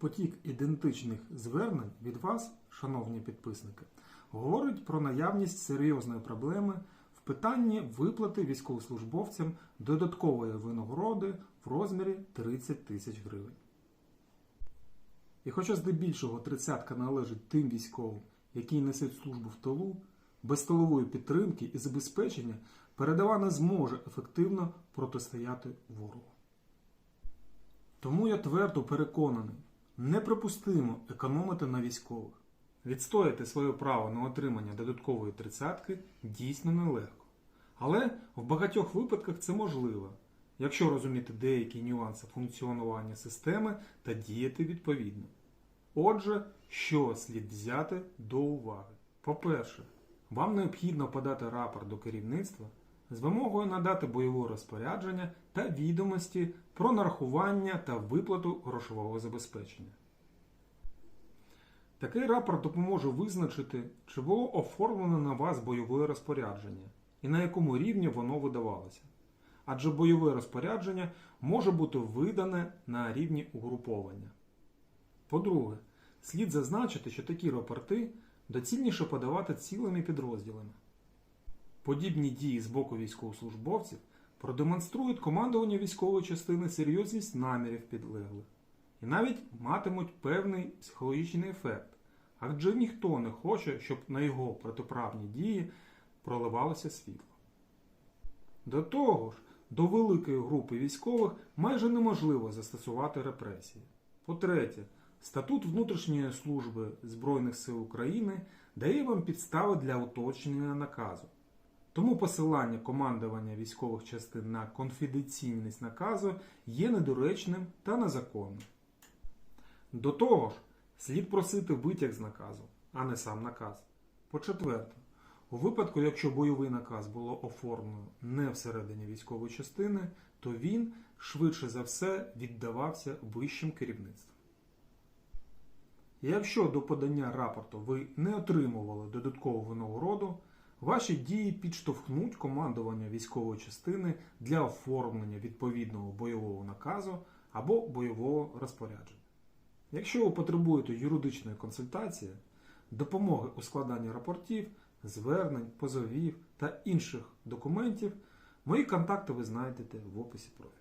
потік ідентичних звернень від вас, шановні підписники, говорить про наявність серйозної проблеми в питанні виплати військовослужбовцям додаткової винагороди в розмірі 30 тисяч гривень. І хоча здебільшого тридцятка належить тим військовим, які несуть службу в тилу, без тилової підтримки і забезпечення передова не зможе ефективно протистояти ворогу. Тому я твердо переконаний, неприпустимо економити на військових. Відстояти своє право на отримання додаткової тридцятки дійсно нелегко. Але в багатьох випадках це можливо, якщо розуміти деякі нюанси функціонування системи та діяти відповідно. Отже, що слід взяти до уваги? По-перше, вам необхідно подати рапорт до керівництва з вимогою надати бойове розпорядження та відомості про нарахування та виплату грошового забезпечення. Такий рапорт допоможе визначити, чи було оформлено на вас бойове розпорядження і на якому рівні воно видавалося. Адже бойове розпорядження може бути видане на рівні угруповання. По-друге, слід зазначити, що такі рапорти доцільніше подавати цілими підрозділами. Подібні дії з боку військовослужбовців продемонструють командуванню військової частини серйозність намірів підлеглих і навіть матимуть певний психологічний ефект, адже ніхто не хоче, щоб на його протиправні дії проливалося світло. До того ж, до великої групи військових майже неможливо застосувати репресії. По-третє, статут внутрішньої служби Збройних сил України дає вам підстави для уточнення наказу. Тому посилання командування військових частин на конфіденційність наказу є недоречним та незаконним. До того ж, слід просити витяг з наказу, а не сам наказ. По-четверте, у випадку, якщо бойовий наказ було оформлено не всередині військової частини, то він швидше за все віддавався вищим керівництвом. Якщо до подання рапорту ви не отримували додаткову винагороду, ваші дії підштовхнуть командування військової частини для оформлення відповідного бойового наказу або бойового розпорядження. Якщо ви потребуєте юридичної консультації, допомоги у складанні рапортів, звернень, позовів та інших документів, мої контакти ви знайдете в описі профілю.